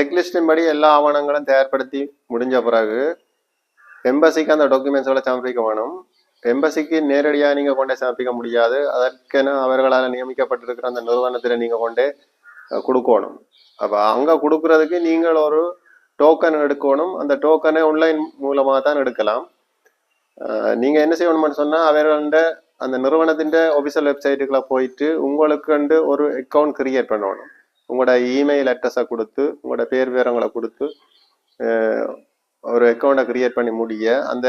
செக்லிஸ்டின் படி எல்லா ஆவணங்களும் தயார்படுத்தி முடிஞ்ச பிறகு எம்பசிக்கு அந்த டாக்குமெண்ட்ஸோட சமர்ப்பிக்க வேணும். எம்பசிக்கு நேரடியாக நீங்கள் கொண்டே சமர்ப்பிக்க முடியாது. அதற்கென அவர்களால் நியமிக்கப்பட்டிருக்கிற அந்த நிறுவனத்தில் நீங்கள் கொண்டே கொடுக்கணும். அப்போ அங்கே கொடுக்கறதுக்கு நீங்கள் ஒரு டோக்கன் எடுக்கணும். அந்த டோக்கனை ஆன்லைன் மூலமாக தான் எடுக்கலாம். நீங்கள் என்ன செய்யணும்னு சொன்னால் அவர்கள்ட அந்த நிறுவனத்தின் ஒபிஷியல் வெப்சைட்டுக்குள்ள போயிட்டு உங்களுக்கு ஒரு அக்கௌண்ட் கிரியேட் பண்ணணும். உங்களோட இமெயில் அட்ரஸை கொடுத்து உங்களோட பேர் விவரங்களை கொடுத்து ஒரு அக்கௌண்ட்டை க்ரியேட் பண்ணி முடிய அந்த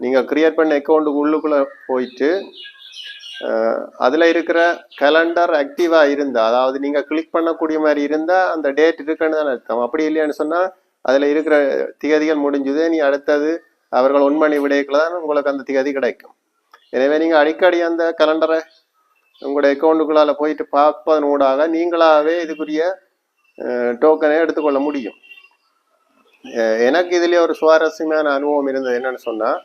நீங்கள் க்ரியேட் பண்ண அக்கௌண்ட்டுக்கு உள்ளுக்குள்ளே போயிட்டு அதில் இருக்கிற கலண்டர் ஆக்டிவாக இருந்தால் அதாவது நீங்கள் கிளிக் பண்ணக்கூடிய மாதிரி இருந்தால் அந்த டேட் இருக்குன்னு தான் அர்த்தம். அப்படி இல்லையான்னு சொன்னால் அதில் இருக்கிற திகதிகள் முடிஞ்சது நீ அடுத்தது அவர்கள் உண்மணி விடைக்குள்ள தான் உங்களுக்கு அந்த திகதி கிடைக்கும். எனவே நீங்கள் அடிக்கடி அந்த கலண்டரை உங்களுடைய அக்கௌண்ட்டுக்குள்ளால் போயிட்டு பார்ப்பதன் ஊடாக நீங்களாகவே இதுக்குரிய டோக்கனை எடுத்துக்கொள்ள முடியும். எனக்கு இதுலேயே ஒரு சுவாரஸ்யமான அனுபவம் இருந்தது என்னன்னு சொன்னால்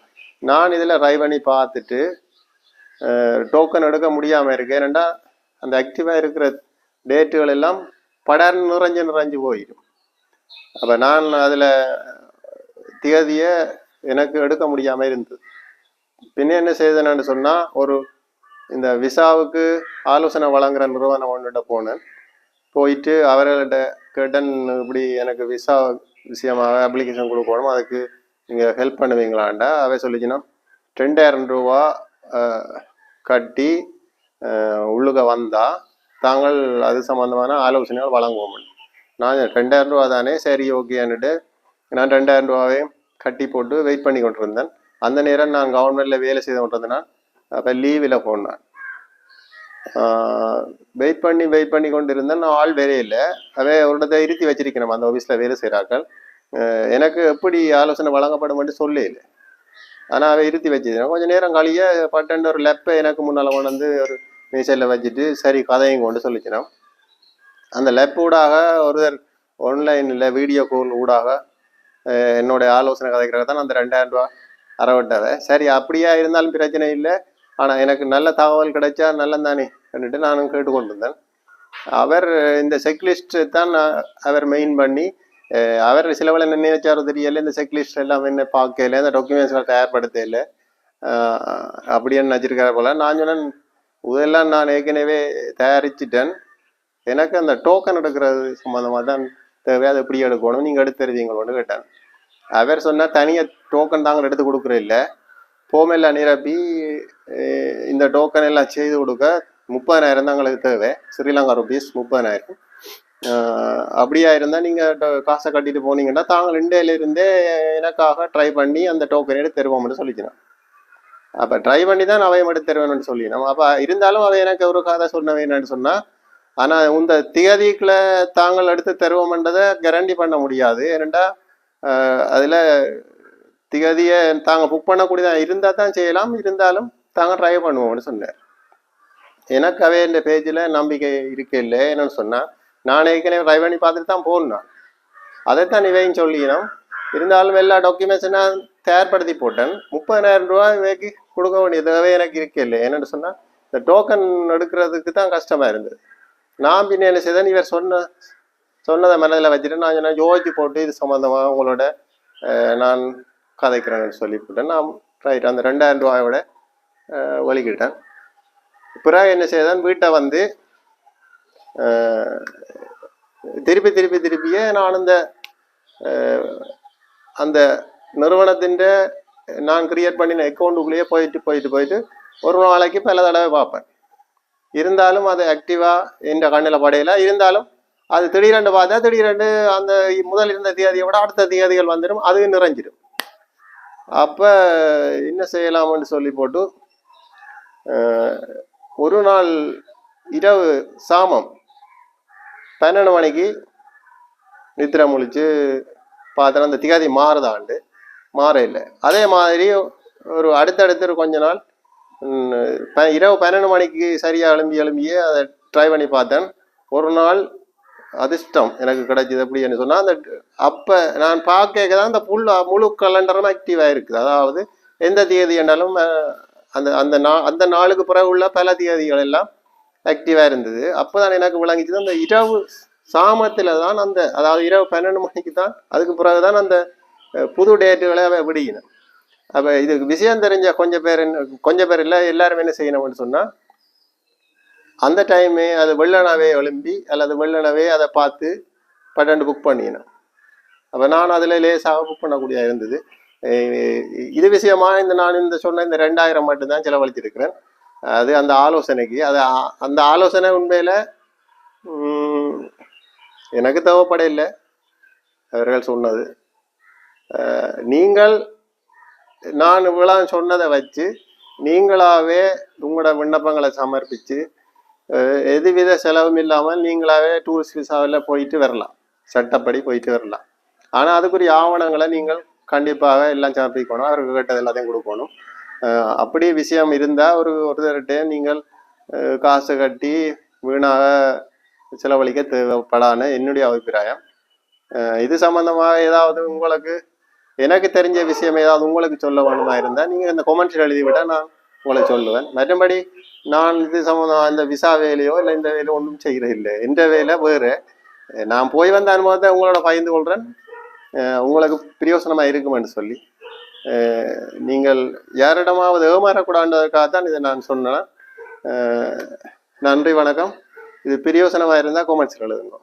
நான் இதில் ட்ரை பண்ணி பார்த்துட்டு டோக்கன் எடுக்க முடியாமல் இருக்கேன் ஏனெண்டா அந்த ஆக்டிவாக இருக்கிற டேட்டுகள் எல்லாம் படர் நிறைஞ்சு நிறைஞ்சு போயிடும். அப்போ நான் அதில் தேதியை எனக்கு எடுக்க முடியாமல் இருந்தது. பின்ன என்ன செய்தேன்னு சொன்னால் ஒரு இந்த விசாவுக்கு ஆலோசனை வழங்குற நிறுவனம் ஒன்றுகிட்ட போனேன். போயிட்டு அவர்கள்ட்ட கேட்டேன் இப்படி எனக்கு விசா விஷயமாக அப்ளிகேஷன் கொடுக்கணும்? அதுக்கு நீங்கள் ஹெல்ப் பண்ணுவீங்களாண்டா அவை சொல்லிச்சுன்னா ரெண்டாயிரம் ரூபா கட்டி உள்ளுக வந்தால் தாங்கள் அது சம்மந்தமான ஆலோசனைகள் வழங்குவோம் நான் ரெண்டாயிரம் ரூபா தானே சரி ஓகேன்னுட்டு நான் ரெண்டாயிரம் ரூபாவே கட்டி போட்டு வெயிட் பண்ணி கொண்டிருந்தேன். அந்த நேரம் நான் கவர்மெண்ட்டில் வேலை செய்து கொண்டிருந்தேன்னா அப்போ லீவில் போனேன் வெயிட் பண்ணி வெயிட் பண்ணி கொண்டு இருந்தேன் நான் ஆள் வேலையே இல்லை. அவே ஒரு இருத்தி வச்சிருக்கணும் அந்த ஆஃபீஸில் வேலை செய்கிறாக்கள் எனக்கு எப்படி ஆலோசனை வழங்கப்படும் சொல்லி இல்லை ஆனால் அவை இருத்தி வச்சிருந்தேன் கொஞ்சம் நேரம் கழிய பட்டன் ஒரு லெப்பை எனக்கு முன்னால் கொண்டு வந்து ஒரு மீசையில் வச்சுட்டு சரி கதையும் கொண்டு சொல்லிச்சினோம் அந்த லெப் ஊடாக ஒருத்தர் ஆன்லைனில் வீடியோ கால் ஊடாக என்னுடைய ஆலோசனை கதைக்கிறாங்க தான் அந்த ரெண்டாயிரம் ரூபா அறவிட்டதை. சரி அப்படியா இருந்தாலும் பிரச்சனை இல்லை. ஆனால் எனக்கு நல்ல தகவல் கிடைச்சா நல்லந்தானே அப்படின்ட்டு நானும் கேட்டுக்கொண்டிருந்தேன். அவர் இந்த செக்லிஸ்ட் தான் நான் அவர் மெயின் பண்ணி அவர் சிலவளை என்ன நினைச்சாரோ தெரியல இந்த செக்லிஸ்ட் எல்லாம் என்ன பார்க்கல இந்த டாக்குமெண்ட்ஸ்லாம் தயார்படுத்தல. அஹ், அப்படின்னு நினச்சிருக்காரு போல. நான் சொன்னேன் இதெல்லாம் நான் ஏற்கனவே தயாரிச்சிட்டேன். எனக்கு அந்த டோக்கன் எடுக்கிறது சம்மந்தமாக தான் தேவை. அதை எப்படி எடுக்கணும். நீங்கள் எடுத்து தருவீங்களோன்னு கேட்டேன். அவர் சொன்னால் தனியாக டோக்கன் தாங்கள் எடுத்து கொடுக்குற இல்லை போமெல்லாம் நிரப்பி இந்த டோக்கன் எல்லாம் செய்து கொடுக்க முப்பதாயிரம் தான் எங்களுக்கு தேவை ஸ்ரீலங்கா ருபீஸ் முப்பதாயிரம் அப்படியா இருந்தால் நீங்கள் காசை கட்டிட்டு போனீங்கன்னா தாங்கள் இந்தியாவிலிருந்தே எனக்காக ட்ரை பண்ணி அந்த டோக்கன் எடுத்து தருவோம்னு சொல்லிக்கிறேன் அப்போ ட்ரை பண்ணி தான் அவையும் எடுத்து தருவேன்னு சொல்லினோம் அப்போ இருந்தாலும் அவை எனக்கு ஒரு கதை சொன்ன வேணும்னு சொன்னால் ஆனால் இந்த திகதிக்குள்ள தாங்கள் எடுத்து தருவோம்ன்றதை கேரண்டி பண்ண முடியாது ஏனெண்டா அதில் திகதியை தாங்கள் புக் பண்ணக்கூடியதாக இருந்தால் தான் செய்யலாம் இருந்தாலும் தாங்க ட்ரை பண்ணுவோம்னு சொன்னார். எனக்கு அவே இந்த பேஜில் நம்பிக்கை இருக்கு இல்லை என்னன்னு சொன்னால் நான் ஏற்கனவே ட்ரை பண்ணி பார்த்துட்டு தான் போனேன் அதைத்தான் இவையும் சொல்லிக்கணும் இருந்தாலும் எல்லா டாக்குமெண்ட்ஸும் நான் தயார்படுத்தி போட்டேன். முப்பதாயிரம் ரூபாய் இவைக்கு கொடுக்க வேண்டிய எனக்கு இருக்கு இல்லை என்னென்னு சொன்னால் இந்த டோக்கன் எடுக்கிறதுக்கு தான் கஷ்டமாக இருந்தது. நான் பின்ன என்ன செய்தேன்? இவர் சொன்ன சொன்னதை மனதில் வச்சுட்டு நான் சொன்னேன் யோசிச்சு போட்டு இது சம்மந்தமாக உங்களோட நான் கதைக்கிறேன்னு சொல்லி போட்டேன். நான் ரைட் அந்த ரெண்டாயிரம் ரூபாயோட வலிக்கிட்டேன் பிறகு என்ன செய்தான்? வீட்டை வந்து திருப்பி திருப்பி திருப்பியே நான் அந்த அந்த நிறுவனத்தின் நான் கிரியேட் பண்ணின அக்கௌண்ட்டுக்குள்ளேயே போயிட்டு போயிட்டு போயிட்டு ஒரு நாளைக்கு பல தடவை பார்ப்பேன். இருந்தாலும் அது ஆக்டிவாக என்ற கண்ணில் படையில. இருந்தாலும் அது திடீரெண்டு பார்த்தா திடீரெண்டு அந்த முதல் இருந்த தேதியை விட அடுத்த தேதிகள் வந்துடும் அது நிறைஞ்சிடும். அப்போ என்ன செய்யலாம்னு சொல்லி போட்டு ஒரு நாள் இரவு சாமம். பன்னெண்டு மணிக்கு நித்திரை முழிச்சு பார்த்தேன் அந்த திகாதி மாறுதாண்டு மாற இல்லை. அதே மாதிரி ஒரு அடுத்தடுத்து ஒரு கொஞ்ச நாள் ப- இரவு பன்னெண்டு மணிக்கு சரியாக எழும்பி எழும்பியே அதை ட்ரை பண்ணி பார்த்தேன். ஒரு நாள் அதிர்ஷ்டம் எனக்கு கிடைச்சது அப்படின்னு சொன்னால் அந்த அப்போ நான் பார்க்க தான் அந்த புல் முழு கலண்டரும் ஆக்டிவ் ஆகிருக்குது அதாவது எந்த தேதி என்றாலும் அந்த அந்த நா அந்த நாளுக்கு பிறகு உள்ள பல தேதிகள் எல்லாம் ஆக்டிவாக இருந்தது. அப்போ தான் எனக்கு விளங்கிச்சது அந்த இரவு சாமத்தில் தான் அந்த அதாவது இரவு பன்னெண்டு மணிக்கு தான் அதுக்கு பிறகு தான் அந்த புது டேட்டுகளை அவ அப்போ இதுக்கு விஷயம் தெரிஞ்ச கொஞ்சம் பேர் என்ன கொஞ்சம் பேர் இல்லை எல்லாரும் என்ன செய்யணும்னு சொன்னால் அந்த டைமு அது வெள்ளனாவே எழும்பி அல்லது வெள்ளனவே அதை பார்த்து பன்னெண்டு புக் பண்ணினேன். அப்போ நான் அதில் லேசாக புக் பண்ணக்கூடிய இருந்தது. இது விஷயமா இந்த நான் இந்த சொன்ன இந்த ரெண்டாயிரம் மட்டும்தான் செலவழிச்சிருக்கிறேன். அது அந்த ஆலோசனைக்கு அது அந்த ஆலோசனை உண்மையில் எனக்கு தேவைப்படையில்லை அவர்கள் சொன்னது. நீங்கள் நான் இவ்வளோ சொன்னதை வச்சு நீங்களாகவே உங்களோட விண்ணப்பங்களை சமர்ப்பித்து எதுவித செலவும் இல்லாமல் நீங்களாகவே டூரிஸ்ட் விசாவில் போயிட்டு வரலாம். சட்டப்படி போயிட்டு வரலாம். ஆனால் அதுக்குரிய ஆவணங்களை நீங்கள் கண்டிப்பாக எல்லாம் சமர்ப்பிக்கணும் அவருக்கு கேட்டது எல்லாத்தையும் கொடுக்கணும். அப்படி விஷயம் இருந்தால் ஒரு ஒருத்தர்கிட்ட நீங்கள் காசு கட்டி வீணாக செலவழிக்க தேவைப்படான என்னுடைய அபிப்பிராயம். இது சம்பந்தமாக ஏதாவது உங்களுக்கு எனக்கு தெரிஞ்ச விஷயம் ஏதாவது உங்களுக்கு சொல்ல வேணுமா இருந்தால் நீங்கள் இந்த கொமெண்ட்ஸில் எழுதி விட்டால் நான் உங்களை சொல்லுவேன். மற்றபடி நான் இது சம்மந்தம் இந்த விசா வேலையோ இல்லை இந்த வேலையோ ஒன்றும் செய்கிறது இல்லை எந்த வேலை வேறு. நான் போய் வந்த அனுபவத்தை உங்களோட பகிர்ந்து கொள்கிறேன் உங்களுக்கு பிரயோசனமாக இருக்குமென்னு சொல்லி நீங்கள் யாரிடமாவது ஏமாறக்கூடாதுன்றதுக்காக தான் இதை நான் சொன்னேன். நன்றி வணக்கம். இது பிரயோசனமாக இருந்தால் கோமெண்ட்ஸில் எழுதுங்க.